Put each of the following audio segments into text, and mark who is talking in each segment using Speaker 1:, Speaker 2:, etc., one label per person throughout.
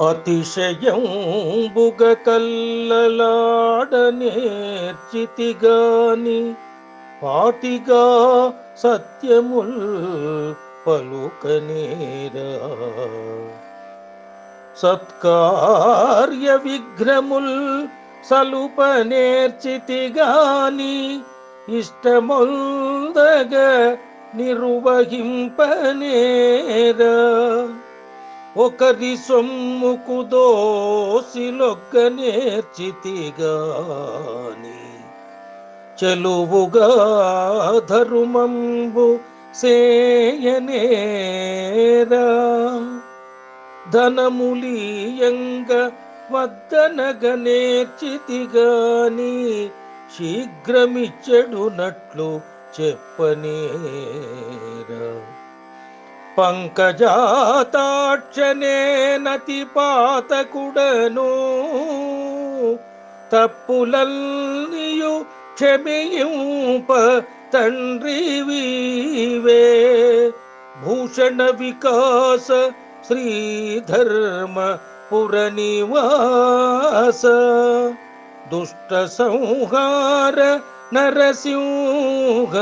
Speaker 1: అతిశయంబుగ కల్లలాడనేర్చితిగాని పాటిగా సత్యముల్ పలుకనేరా. సత్కార్య విఘ్నముల్ సలుపనేర్చితిగాని ఇష్టముందగ నిర్వహింపనేరా. ఒకరి సొమ్ముకు దోసిలొక్క నేర్చితిగాని చెలువుగా ధరుమంబు సేయనేరా. ధనములీయంగ వద్దనగ నేర్చితిగాని శీఘ్రమిచ్చడునట్లు చెప్పనేరా. पङ्कजाताक्षने नतिपातकुडनो तप्पुलियुक्षमयूप तण्ड्रि विवे। भूषण विकास श्रीधर्म पुरनिवास। दुष्टसंहार नरसिंह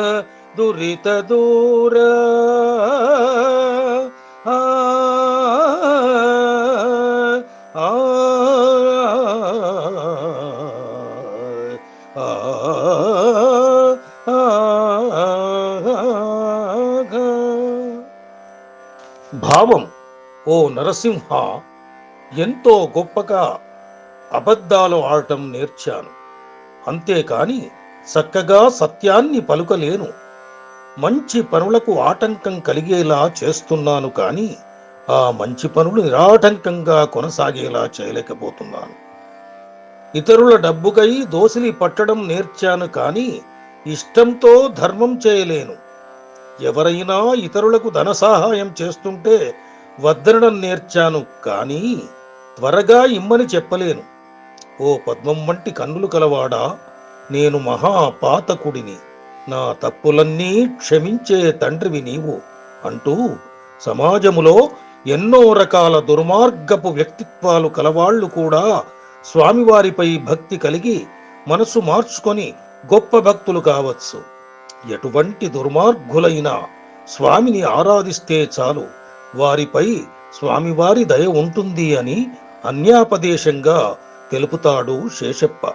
Speaker 1: దురిత దూర. ఆ, భావం ఓ నరసింహ ఎంతో గొప్పగా అబద్ధాలు ఆడటం నేర్చాను. అంతేకాని చక్కగా సత్యాన్ని పలుకలేను. మంచి పనులకు ఆటంకం కలిగేలా చేస్తున్నాను కానీ ఆ మంచి పనులు నిరాటంకంగా కొనసాగేలా చేయలేకపోతున్నాను. ఇతరుల డబ్బుకై దోసిలి పట్టడం నేర్చాను కానీ ఇష్టంతో ధర్మం చేయలేను. ఎవరైనా ఇతరులకు ధన సహాయం చేస్తుంటే వద్దనడం నేర్చాను కానీ త్వరగా ఇమ్మని చెప్పలేను. ఓ పద్మం వంటి కన్నులు కలవాడా? నేను మహాపాతకుడిని నా తప్పులన్నీ క్షమించే తండ్రివి నీవు అంటూ సమాజములో ఎన్నో రకాల దుర్మార్గపు వ్యక్తిత్వాలు కలవాళ్ళు కూడా స్వామివారిపై భక్తి కలిగి మనసు మార్చుకొని గొప్ప భక్తులు కావచ్చు. ఎటువంటి దుర్మార్గులైనా స్వామిని ఆరాధిస్తే చాలు. వారిపై స్వామివారి దయ ఉంటుంది అని అన్యాపదేశంగా తెలుపుతాడు శేషప్ప.